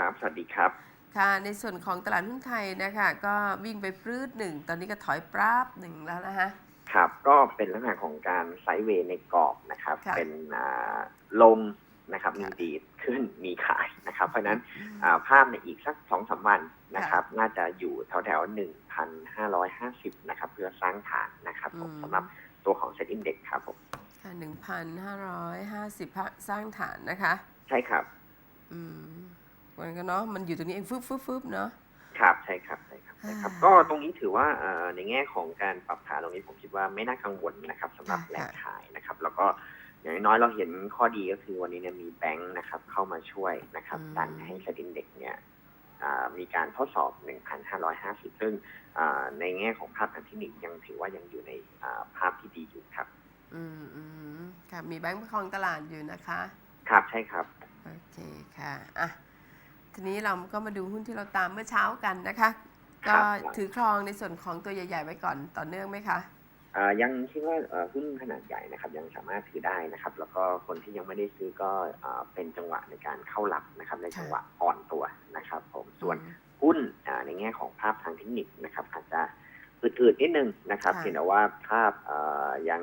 ครับ สวัสดีครับ ค่ะ ในส่วนของตลาดหุ้นไทยนะคะ ก็วิ่งไปปรื้ดหนึ่ง ตอนนี้ก็ถอยปราบหนึ่งแล้วนะคะครับ ก็เป็นลักษณะของการไซด์เวย์ในกรอบนะครับค่ะเป็นอ่าลงนะครับ มีค่ะดีดขึ้น มีขายนะครับ เพราะฉะนั้นอ่าภาพในอีกสักสองสามวันนะครับ น่าจะอยู่แถวแถวหนึ่งพันห้าร้อยห้าสิบนะครับ เพื่อสร้างฐานนะครับผมอืมสำหรับตัวของเซ็ตอินเด็กครับผมค่ะหนึ่งพันห้าร้อยห้าสิบสร้างฐานนะคะ ใช่ครับ อืม มันก็เนาะมันอยู่ตรงนี้เองฟึบฟึบฟึบเนาะครับใช่ครับใช่ครับใช่ครับอ่าก็ตรงนี้ถือว่าเอ่อในแง่ของการปรับฐานตรงนี้ผมคิดว่าไม่น่ากังวลนะครับสำหรับค่ะแรงขายนะครับ แล้วก็อย่างน้อยๆเราเห็นข้อดีก็คือวันนี้เนี่ยมีแบงค์นะครับ เข้ามาช่วยนะครับอืมดันให้เซ็นเด็กเนี่ยอ่ามีการทดสอบ 1,550 ซึ่งอ่าในแง่ของภาพทางเทคนิคยังถือว่ายังอยู่ในอ่าภาพที่ดีอยู่ครับ อืมอืมค่ะมีแบงค์ประคองตลาดอยู่นะคะ ครับใช่ครับ โอเคค่ะ อะ ทีนี้เราก็มาดูหุ้นที่เราตามเมื่อเช้ากันนะคะครัก็บถือครองในส่วนของตัวใหญ่ ๆ ไว้ก่อนต่อเนื่องไหมคะอ่ายังคิดว่าเอ่อหุ้นขนาดใหญ่นะครับยังสามารถถือได้นะครับ แล้วก็คนที่ยังไม่ได้ซื้อก็อ่าเป็นจังหวะในการเข้าหลับนะครับ ในจังหวะอ่อนตัวนะครับ ผมส่วนหุ้นอ่าในแง่ของภาพทางเทคนิคนะครับ อาจจะอืดๆนิดนึงนะครับค่ะเพียงแต่ว่าภาพเอ่อยัง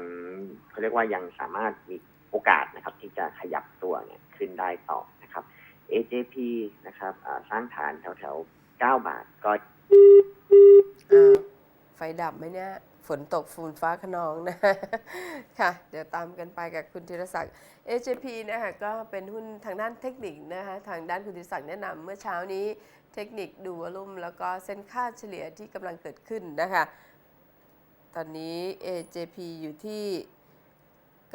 เขาเรียกว่ายังสามารถมีโอกาสนะครับ ที่จะขยับตัวเนี่ยขึ้นได้ต่อนะครับ AJP นะครับสร้างฐานแถวๆ9บาทก็อ้าวไฟดับไหมเนี่ย ฝนตกฝุ่นฟ้าขนองนะ ค่ะ เดี๋ยวตามกันไปกับคุณธีรศักดิ์ AJP นะคะก็เป็นหุ้นทางด้านเทคนิคนะคะ ทางด้านคุณธีรศักดิ์แนะนำเมื่อเช้านี้เทคนิคดูวอลุ่มแล้วก็เส้นค่าเฉลี่ยที่กำลังเกิดขึ้นนะคะ ตอนนี้ AJP อยู่ที่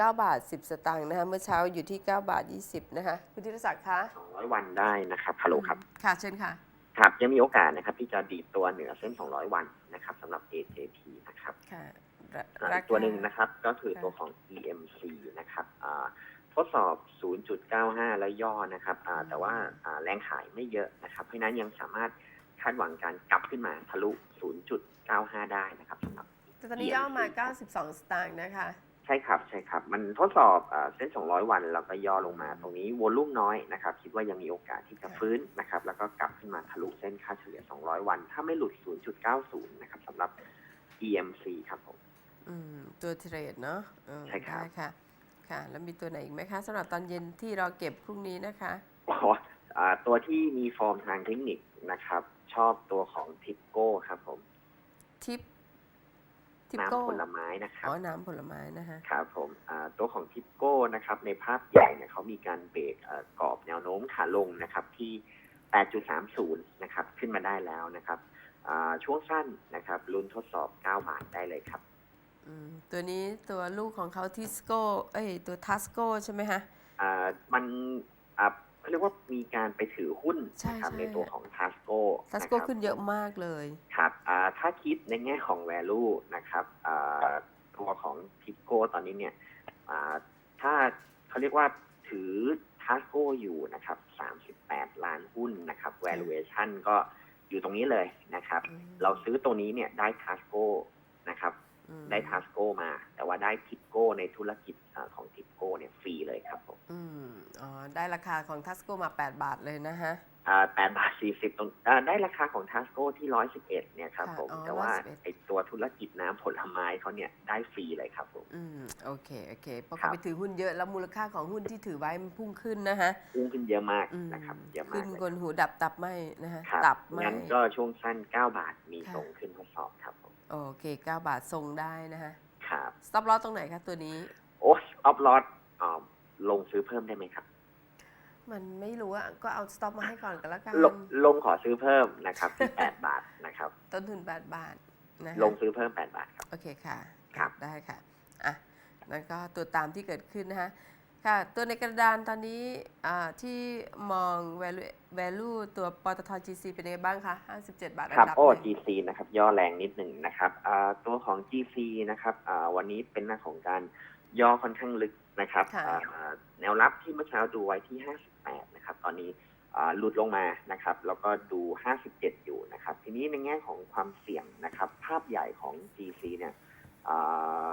9 บาท 10 สตางค์นะคะเมื่อเช้าอยู่ที่ 9 บาท 20 นะคะคุณธีรศักดิ์คะ200 วันได้นะครับฮัลโหลครับ ค่ะเชิญค่ะ ครับยังมีโอกาสนะครับที่จะดีดตัวเหนือเส้น 200 วันนะครับสำหรับ AJP นะครับค่ะราอ่าราอีกคาตัวหนึ่งนะครับก็คือค่ะตัวของ EMC นะครับอ่าทดสอบ 0.95 แล้วย่อนะครับอ่าแต่ว่าอ่าแรงขายไม่เยอะนะครับ เพราะฉะนั้นยังสามารถคาดหวังการกลับขึ้นมาทะลุ 0.95 ได้นะครับสำหรับแต่ตอนนี้ย่อมา 92 สตางค์นะคะ ใช่ครับใช่ครับ มันทดสอบอาเส้น 200 วันแล้วก็ย่อลงมาตรงนี้วอลุ่มน้อยนะครับ คิดว่ายังมีโอกาสที่จะฟื้นนะครับ แล้วก็กลับขึ้นมาทะลุเส้นค่าเฉลี่ย 200 วัน ถ้าไม่หลุด 0.90 นะครับสำหรับ EMC ครับผมอืมตัวเทรดเนาะเออใช่ครับได้ค่ะ ค่ะ แล้วมีตัวไหนอีกไหมคะสำหรับตอนเย็นที่เราเก็บพรุ่งนี้นะคะอ๋ออ่าตัวที่มีฟอร์มทางเทคนิคนะครับ ชอบตัวของทิปโก้ครับผมทิปทิปโก้ น้ำผลไม้นะครับอ๋อน้ำผลไม้นะคะครับผมอ่าตัวของทิปโก้นะครับ ในภาพใหญ่เนี่ยเขามีการเบรกเอ่อกรอบแนวโน้มขาลงนะครับที่ 8.30 นะครับ ขึ้นมาได้แล้วนะครับอ่าช่วงสั้นนะครับลุ้นทดสอบ 9 บาทได้เลยครับอืมตัวนี้ตัวลูกของเขาทิสโก้เอ้ยตัวทัสโก้ใช่ไหมคะอ่ามันอ่า เขาเรียกว่ามีการไปถือหุ้นใช่นะครับใช่ในตัวของทัสโก้ทัสโก้ขึ้นเยอะมากเลยครับอ่าถ้าคิดในแง่ของ value นะครับอ่าตัวของทิปโก้ตอนนี้เนี่ยอ่าถ้าเขาเรียกว่าถือทัสโก้อยู่นะครับ 38 ล้านหุ้นนะครับ valuation ก็อยู่ตรงนี้เลยนะครับอืมเราซื้อตัวนี้เนี่ยได้ทัสโก้นะครับอืม ได้ทัสโก้มา แต่ว่าได้ทิปโก้ในธุรกิจอ่าของทิปโก้เนี่ยฟรีเลยครับผมอืมอ๋อได้ราคาของทัสโก้มา 8 บาทเลยนะฮะอ่า8บาท40ตรงอ่าได้ราคาของทัสโก้ที่111เนี่ยครับค่ะผมอ๋อแต่ว่า111ไอตัวธุรกิจน้ำผลไม้เขาเนี่ยได้ฟรีเลยครับผมอืมโอเคโอเคเพราะครัเขาบไปถือหุ้นเยอะแล้วมูลค่าของหุ้นที่ถือไว้มันพุ่งขึ้นนะฮะพุ่งขึ้นเยอะมากอืมนะครับเยอะมาขึ้กนเลยกลหูดับตับไหมนะฮะครับตับไหมงั้นก็ช่วงสั้น9บาทมีค่ะส่งขึ้นทดสอบครับผม โอเค 9 บาททรงได้นะฮะครับ stop loss ตรงไหนคะตัวนี้ โอ้ออฟลอตลงซื้อเพิ่มได้ไหมครับ มันไม่รู้อะก็เอา stop มาให้ก่อนกันแล้วกันลงลงขอซื้อเพิ่มนะครับที่8บาทนะครับ ต้นทุน8บาทนะฮะลงซื้อเพิ่ม8บาทครับ โอเคค่ะ ครับได้ค่ะ อะแล้วก็ตัวตามที่เกิดขึ้นนะฮะ ค่ะ ตัวในกระดานตอนนี้อ่าที่มอง value value ตัวปตท GC เป็นยังไงบ้างคะ57 บาทอัครับนดับโอ้หนึ่ง GC นะครับ ย่อแรงนิดหนึ่งนะครับอ่าตัวของ GC นะครับอ่าวันนี้เป็นหน้าของการย่อค่อนข้างลึกนะครับค่ะอ่าแนวรับที่เมื่อเช้าดูไว้ที่ 58 นะครับ ตอนนี้อ่าหลุดลงมานะครับ แล้วก็ดู 57 อยู่นะครับ ทีนี้ในแง่ของความเสี่ยงนะครับ ภาพใหญ่ของ GC เนี่ยอ่า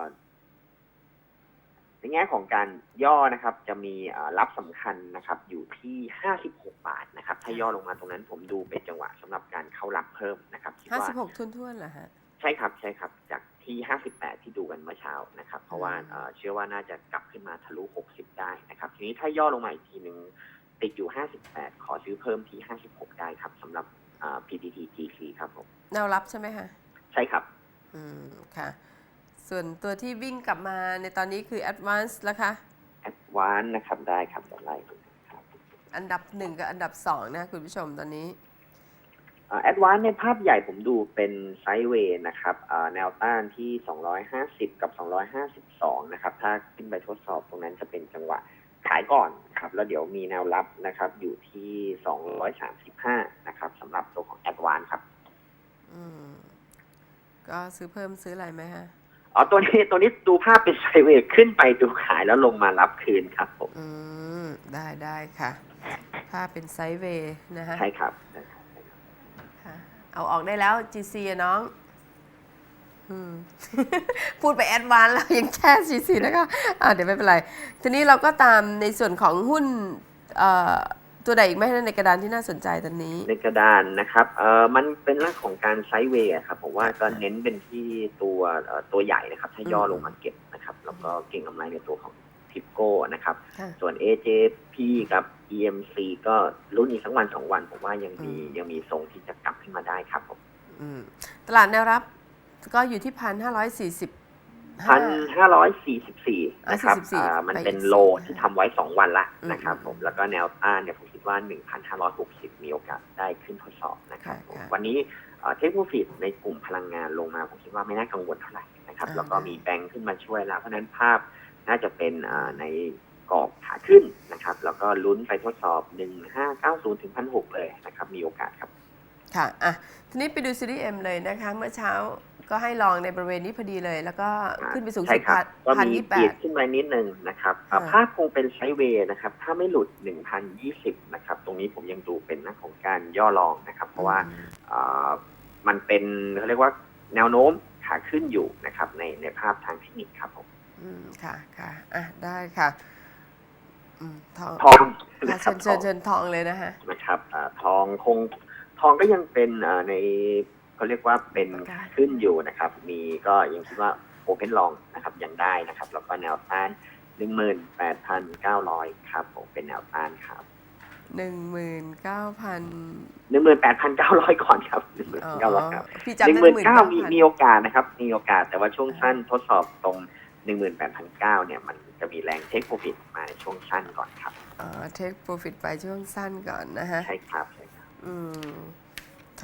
ในแง่ของการย่อนะครับจะมีเอ่อรับสำคัญนะครับอยู่ที่ 56 บาทนะครับ ถ้าย่อลงมาตรงนั้นผมดูเป็นจังหวะสำหรับการเข้ารับเพิ่มนะครับคิดว่า56ทุ่นท่วนๆเหรอฮะใช่ครับใช่ครับจากที่ 58 ที่ดูกันเมื่อเช้านะครับ เพราะว่าเอ่อเชื่อว่าน่าจะกลับขึ้นมาทะลุ 60 ได้นะครับ ทีนี้ถ้าย่อลงมาอีกทีหนึ่งติดอยู่ 58 ขอซื้อเพิ่มที่ 56 ได้ครับสำหรับเอ่อ PTT GC ครับผมแนวรับใช่ไหมคะใช่ครับ อืมค่ะ ส่วนตัวที่วิ่งกลับมาในตอนนี้คือ Advance แล้วคะ Advance นะครับได้ครับเดี๋ยวไล่ดูนะครับอันดับ1กับอันดับ2นะคุณผู้ชมตอนนี้ แอดวานในภาพใหญ่ผมดูเป็นไซด์เวย์นะครับเอ่อแนวต้านที่ 250 กับ 252 นะครับ ถ้าขึ้นไปทดสอบตรงนั้นจะเป็นจังหวะขายก่อนครับ แล้วเดี๋ยวมีแนวรับนะครับ อยู่ที่ 235 นะครับสำหรับตัวของแอดวานครับ อืม ก็ซื้อเพิ่มซื้ออะไรไหมฮะ อ๋อตัวนี้ตัวนี้ดูภาพเป็นไซด์เวย์ขึ้นไปดูขายแล้วลงมารับคืนครับผมอืมได้ได้ค่ะถ้าเป็นไซด์เวย์นะฮะใช่ครับค่ะเอาออกได้แล้ว GC อะน้องอืมพูดไปแอดวานซ์แล้วยังแค่ GC นะคะอ่าเดี๋ยวไม่เป็นไร ทีนี้เราก็ตามในส่วนของหุ้นเอ่อ ตัวใดอีกไหมในกระดานที่น่าสนใจตอนนี้ ในกระดานนะครับเอ่อมันเป็นเรื่องของการไซด์เวย์อะครับผมว่าก็เน้นเป็นที่ตัวเอ่อตัวใหญ่นะครับถ้าย่อลงมาเก็บนะครับ แล้วก็เก่งกำไรในตัวของทิปโก้นะครับค่ะส่วน AJP กับ EMC ก็รุ่นอีกสักวันสองวัน ผมว่ายังมีอืมยังมีทรงที่จะกลับขึ้นมาได้ครับผมอืมตลาดแนวรับก็อยู่ที่พันห้าร้อยสี่สิบพันห้าร้อยสี่สิบสี่อะนะครับ44อ่ามันไปเป็นอีกโลสี่ที่ทำไว้สองวันละนะครับอืมผมแล้วก็แนวต้านเนี่ยผมคิ ดว่าหนึ่งพันห้าร้อยหกสิบมีโอกาสได้ขึ้นทดสอบนะครับค่ะผมค่ะวันนี้เทคโนโลยีในกลุ่มพลังงานลงมาผมคิดว่าไม่น่ากังวลเท่าไหร่นะครับอ่าแล้วก็ได้มีแบงค์ขึ้นมาช่วยแล้วเพราะฉะนั้นภาพน่าจะเป็นอ่าในกรอบขาขึ้นนะครับ แล้วก็ลุ้นไปทดสอบหนึ่งห้าเก้าศูนย์ถึงพันหกเลยนะครับ มีโอกาสครับ ค่ะ อะ ทีนี้ไปดูซีรีส์ M เลยนะคะ เมื่อเช้า ก็ให้ลองในบริเวณนี้พอดีเลย แล้วก็ขึ้นไปสูงใช่สุดครับก็พันมียี่แปปีดดขึ้นมานิดนึงนะครับอ่าค่ะภาพคงเป็นไซด์เวย์นะครับ ถ้าไม่หลุด 1,020 นะครับ ตรงนี้ผมยังดูเป็นหน้าของการย่อลองนะครับ เพราะว่าอ่ามันเป็นเขาเรียกว่าแนวโน้มขาขึ้นอยู่นะครับในในภาพทางเทคนิคครับผมอืมค่ะค่ะอะได้ค่ะอืมทองทองค่ะนะคเชิรับญทเชิอญงเชิญทองเลยนะฮะนะครับอ่าทองคงทองก็ยังเป็นอ่าใน เขาเรียกว่าเป็นขาขึ้นอยู่นะครับ มีก็ยังคิดว่าโอเพนลองนะครับยังได้นะครับ แล้วก็แนวต้าน18,900ครับผมเป็นแนวต้านครับหนึ่งหมื่นเก้าพัน18,900ก่อนครับอ๋อ19,900ครับพี่จำได้หมื่นเก้า19,000พัมีนมีโอกาสนะครับ มีโอกาสแต่ว่าช่วงสั้นทดสอบตรง18,900เนี่ย มันจะมีแรงเทคโปรฟิตมาในช่วงสั้นก่อนครับอ๋อเทคโปรฟิตไปช่วงสั้นก่อนนะฮะใช่ครับใช่ครับ อืม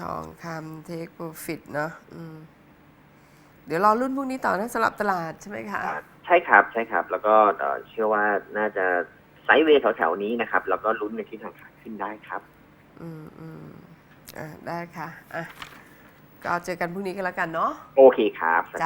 ทองคำเทคโปรฟิตเนาะอืมเดี๋ยวรอรุ่นพวกนี้ต่อนะสำหรับตลาดใช่ไหมคะอ่าใช่ครับใช่ครับ แล้วก็เอ่อเชื่อว่าน่าจะไซด์เวย์แถวๆนี้นะครับ แล้วก็ลุ้นในทิศทางขาขึ้นได้ครับ อืมอืมอะได้ค่ะอะก็เจอกันพรุ่งนี้กันแล้วกันเนาะโอเคครับจ้า